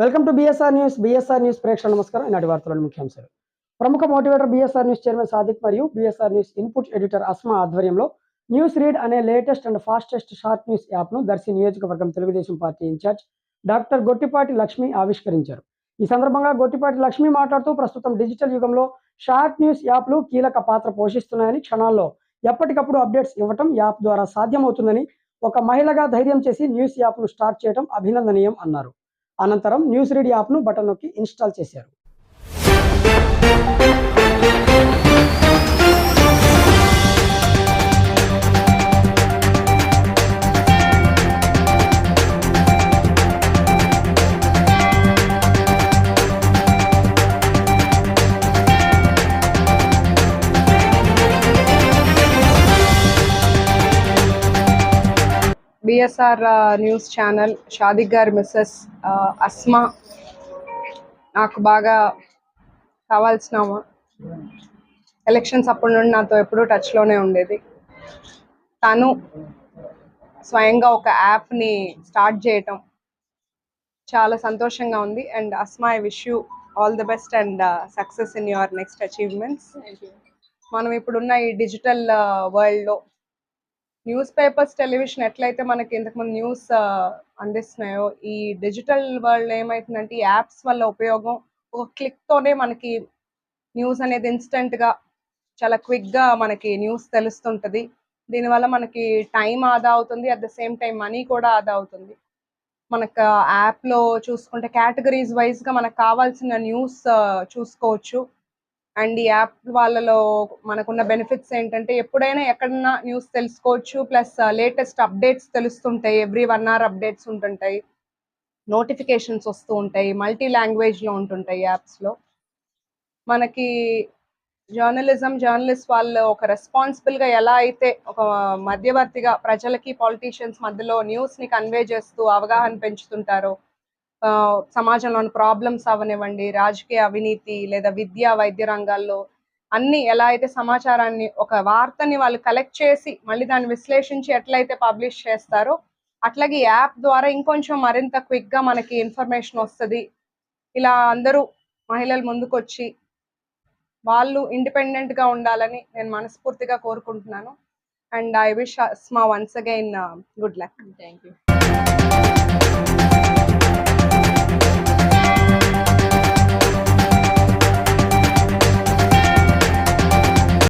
Welcome to BSR news BSR news ప్రేక్షకుల నమస్కారం. ఈనాటి వార్తలను ముఖ్యాంశాలు. ప్రముఖ motivator BSR news chairman Sadiq మరియు BSR news input editor Asma ఆధ్వర్యంలో న్యూస్ రీడ్ అనే latest and fastest short news యాప్ను దర్శి నియోజకవర్గం Telugudesam party incharge doctor Gottipati Lakshmi ఆవిష్కరించారు. ఈ సందర్భంగా గొట్టిపాటి లక్ష్మి మాట్లాడుతూ ప్రస్తుతం డిజిటల్ యుగంలో షార్ట్ న్యూస్ యాప్లు కీలక పాత్ర పోషిస్తున్నాయని క్షణాల్లో ఎప్పటికప్పుడు అప్డేట్స్ ఇవ్వటం యాప్ ద్వారా సాధ్యమవుతుందని ఒక మహిళగా ధైర్యం చేసి న్యూస్ యాప్ను స్టార్ట్ చేయడం అభినందనీయం అన్నారు. అనంతరం న్యూస్ రీడ్ యాప్ను బటన్ నొక్కి ఇన్స్టాల్ చేశారు. బిఎస్ఆర్ న్యూస్ ఛానల్ షాదిక్ గారి మిస్సెస్ అస్మా నాకు బాగా కావాల్సిన ఎలక్షన్స్ అప్పటి నుండి నాతో ఎప్పుడూ టచ్లోనే ఉండేది. తను స్వయంగా ఒక యాప్ని స్టార్ట్ చేయటం చాలా సంతోషంగా ఉంది. And Asma I wish you all the best and success in your next achievements మనం ఇప్పుడున్న ఈ డిజిటల్ వరల్డ్లో న్యూస్ పేపర్స్ టెలివిజన్ ఎట్లయితే మనకి ఇంతకుముందు న్యూస్ అందిస్తున్నాయో ఈ డిజిటల్ వరల్డ్ ఏమవుతుందంటే ఈ యాప్స్ వల్ల ఉపయోగం ఒక క్లిక్తోనే మనకి న్యూస్ అనేది ఇన్స్టెంట్గా చాలా క్విక్గా మనకి న్యూస్ తెలుస్తుంటుంది. దీనివల్ల మనకి టైం ఆదా అవుతుంది at the same time money కూడా ఆదా అవుతుంది. మనకు యాప్లో చూసుకుంటే కేటగిరీస్ వైజ్గా మనకు కావాల్సిన న్యూస్ చూసుకోవచ్చు. అండ్ ఈ యాప్ వాళ్ళలో మనకున్న బెనిఫిట్స్ ఏంటంటే ఎప్పుడైనా ఎక్కడన్నా న్యూస్ తెలుసుకోవచ్చు ప్లస్ లేటెస్ట్ అప్డేట్స్ తెలుస్తుంటాయి. ఎవ్రీ వన్ అవర్ అప్డేట్స్ ఉంటుంటాయి. నోటిఫికేషన్స్ వస్తూ ఉంటాయి. మల్టీ లాంగ్వేజ్లో ఉంటుంటాయి యాప్స్లో మనకి జర్నలిజం జర్నలిస్ట్ వాళ్ళు ఒక రెస్పాన్సిబుల్గా ఎలా అయితే ఒక మధ్యవర్తిగా ప్రజలకి పాలిటీషియన్స్ మధ్యలో న్యూస్ని కన్వే చేస్తూ అవగాహన పెంచుతుంటారో సమాజంలోని ప్రాబ్లమ్స్ అవనివ్వండి రాజకీయ అవినీతి లేదా విద్య వైద్య రంగాల్లో అన్ని ఎలా అయితే సమాచారాన్ని ఒక వార్తని వాళ్ళు కలెక్ట్ చేసి మళ్ళీ దాన్ని విశ్లేషించి ఎట్లయితే పబ్లిష్ చేస్తారో అట్లాగే ఈ యాప్ ద్వారా ఇంకొంచెం మరింత క్విక్గా మనకి ఇన్ఫర్మేషన్ వస్తుంది. ఇలా అందరూ మహిళలు ముందుకొచ్చి వాళ్ళు ఇండిపెండెంట్గా ఉండాలని నేను మనస్ఫూర్తిగా కోరుకుంటున్నాను. And I wish Asma once again good luck thank you